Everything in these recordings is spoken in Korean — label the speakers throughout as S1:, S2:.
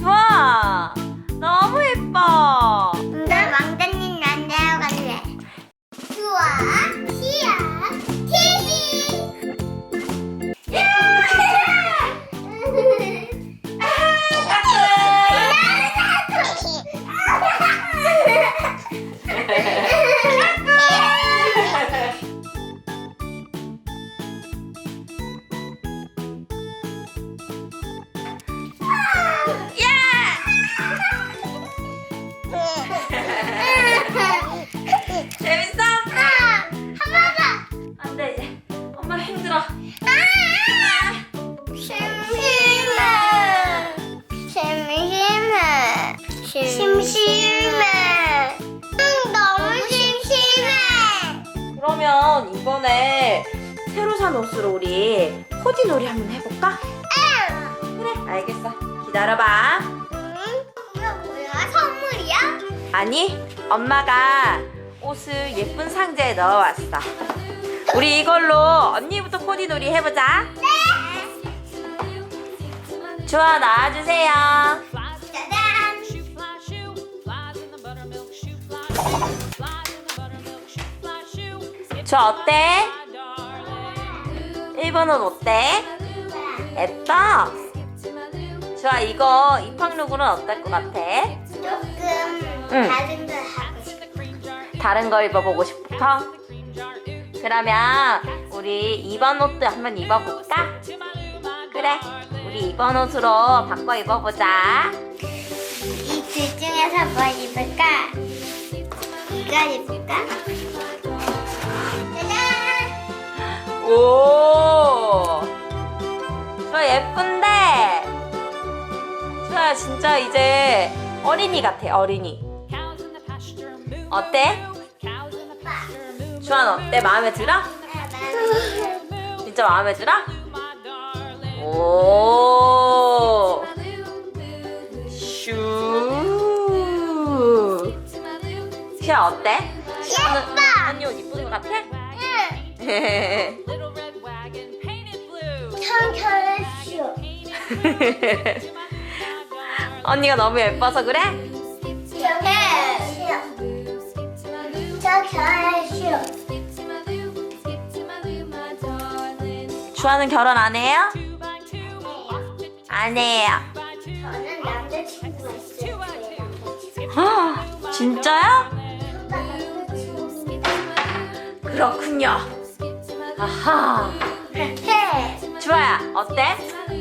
S1: 좋 이번에 새로 산 옷으로 우리 코디 놀이 한번 해볼까? 그래, 알겠어. 기다려봐.
S2: 응? 이거 뭐야? 선물이야?
S1: 아니, 엄마가 옷을 예쁜 상자에 넣어왔어. 우리 이걸로 언니부터 코디 놀이 해보자. 좋아, 나와주세요. 저 어때? 1번 옷 어때? 예뻐? 좋아, 이거 입학룩은 어떨 것 같아?
S2: 조금
S1: 응.
S2: 다른 걸 하고 싶어.
S1: 다른 거 입어보고 싶어? 그러면 우리 2번 옷도 한번 입어볼까? 그래, 우리 2번 옷으로 바꿔 입어보자.
S2: 이 둘 중에서 뭘 입을까? 이걸 입을까?
S1: 오! 저 예쁜데? 저 진짜 이제 어린이 같아, 어린이. 어때? 주한 어때? 마음에 들어? 진짜 마음에 들어? 오! 슈! 시아 어때?
S2: 예뻐!
S1: 언니 옷 이쁜 것 같아?
S2: 응. 청결했어.
S1: 언니가 너무 예뻐서 그래?
S2: 청결했어. 청결했어.
S1: 주아는 결혼 안 해요? 안 해요.
S2: 저는 남자친구가 있어요.
S1: 헉, 진짜요?
S2: 남자친구.
S1: 그렇군요. 아하.
S2: 해.
S1: 주아야, 어때?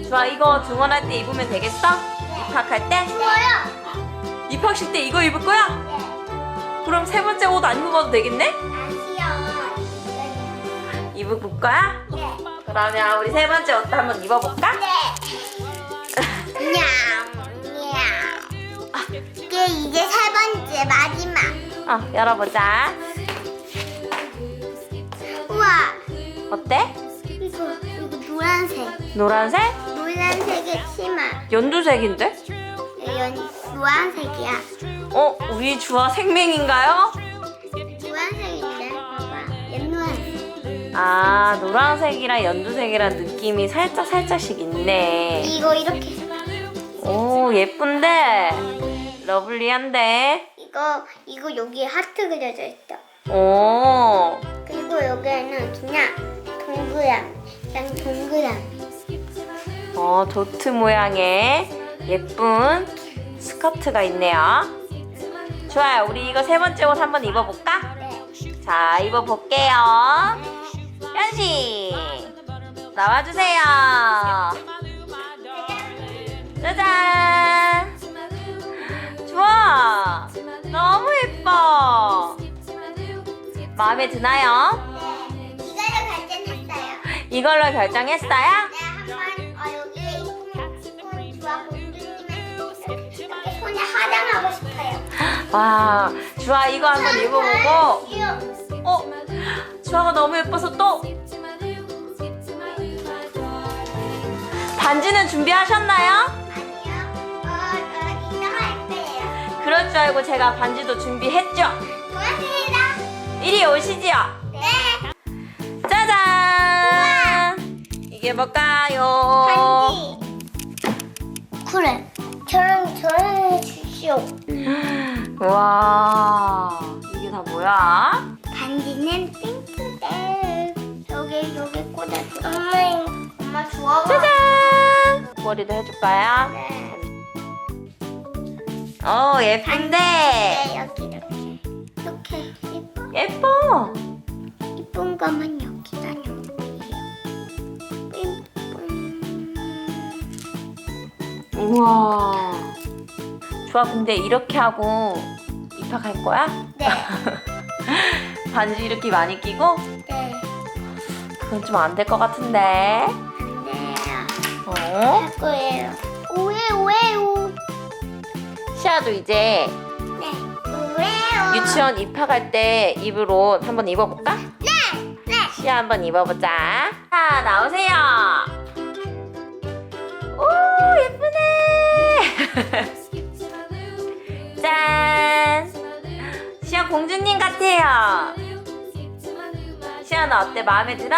S1: 주아 이거 등원할 때 입으면 되겠어? 입학할 때?
S2: 뭐요?
S1: 입학식 때 이거 입을 거야?
S2: 네.
S1: 그럼 세 번째 옷 안 입어도 되겠네?
S2: 아시오.
S1: 입을 거야?
S2: 네.
S1: 그러면 우리 세 번째 옷도 한번 입어볼까?
S2: 네. 냠, 냠. 이게 이제 세 번째 마지막.
S1: 어, 열어보자.
S2: 우와,
S1: 어때?
S2: 이거 노란색.
S1: 노란색?
S2: 노란색의 치마.
S1: 연두색인데?
S2: 연 노란색이야.
S1: 어, 우리 주아 생맹인가요?
S2: 노란색인데, 봐봐. 연노란색.
S1: 아, 노란색이랑 연두색이랑 느낌이 살짝 살짝씩 있네.
S2: 이거 이렇게.
S1: 오, 예쁜데? 러블리한데?
S2: 이거 이거 여기에 하트 그려져 있어.
S1: 오,
S2: 그리고 여기에는 그냥 동그라 미. 그냥 동그라미.
S1: 어, 도트 모양의 예쁜 스커트가 있네요. 좋아요. 우리 이거 세 번째 옷 한번 입어볼까?
S2: 네.
S1: 자, 입어볼게요. 현시! 나와주세요. 짜잔! 좋아! 너무 예뻐! 마음에 드나요? 이걸로 결정했어요?
S2: 네, 한번 어, 입고 좋아 공주님의 손에 화장하고 싶어요.
S1: 와, 주아 이거 한번 입어보고, 어? 주아가 너무 예뻐서 또 반지는 준비하셨나요?
S2: 아니요. 어, 어, 이따가 할 거예요.
S1: 그럴 줄 알고 제가 반지도 준비했죠.
S2: 고맙습니다.
S1: 이리 오시지요. 게 뭘까요?
S2: 그래. 저랑 핑크색.
S1: 우와 이게 다 뭐야?
S2: 반지는 핑크색. 여기 여기 꽂아줘. 엄마 엄마 주워봐.
S1: 짜잔 머리도 해줄까요?
S2: 네.
S1: 어 예쁜데
S2: 네 여기 이렇게 이렇게 이뻐
S1: 예뻐
S2: 이쁜 거만
S1: 우와 좋아 근데 이렇게 하고 입학할 거야?
S2: 네.
S1: 반지 이렇게 많이 끼고?
S2: 네.
S1: 그건 좀 안 될 것 같은데
S2: 안 돼요.
S1: 어?
S2: 할 거예요. 오해 오해요.
S1: 시아도 이제
S2: 네. 오해요.
S1: 유치원 입학할 때 입을 옷 한번 입어볼까?
S2: 네. 네.
S1: 시아 한번 입어보자 자 나오세요 오 예쁘네 짠 시아 공주님 같아요 시아는 어때 마음에 들어?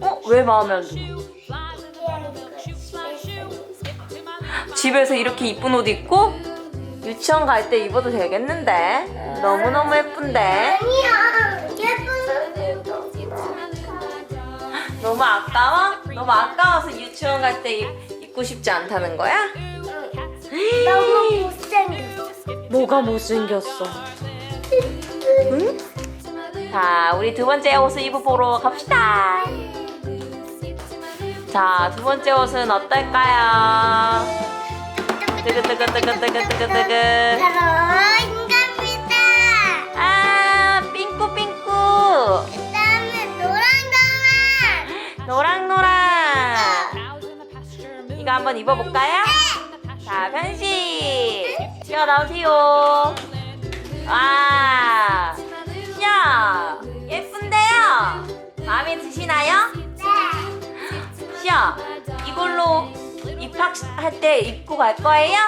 S1: 어? 왜 마음에 안 들어? 집에서 이렇게 이쁜 옷 입고 유치원 갈 때 입어도 되겠는데 너무너무 예쁜데
S2: 아니야. 예쁜.
S1: 너무 아까워? 너무 아까워서 유치원 갈 때 입고 싶지 않다는 거야?
S2: 너무 못생겼어.
S1: 뭐가 못생겼어? 응? 자, 우리 두 번째 옷을 입어보러 갑시다. 자, 두 번째 옷은 어떨까요? 뜨그뜨그뜨그뜨그뜨그뜨그. 한번 입어볼까요? 자, 변신. 뛰어나오세요. 와. 시아, 예쁜데요? 마음에 드시나요?
S2: 네.
S1: 시아, 이걸로 입학할 때 입고 갈 거예요?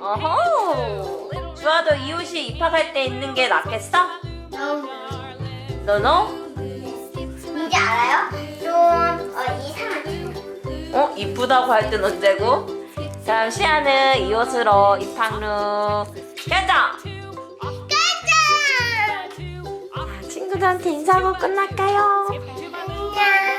S1: 어허. 주아도 이 옷이 입학할 때 입는 게 낫겠어?
S2: 너무. 이제 알아요? 좀 어, 이상한.
S1: 어? 이쁘다고 할 땐 언제고? 그럼 시아는 이 옷으로 입학룩 결정!
S2: 짜잔.
S1: 친구들한테 인사하고 끝날까요?
S2: 안녕.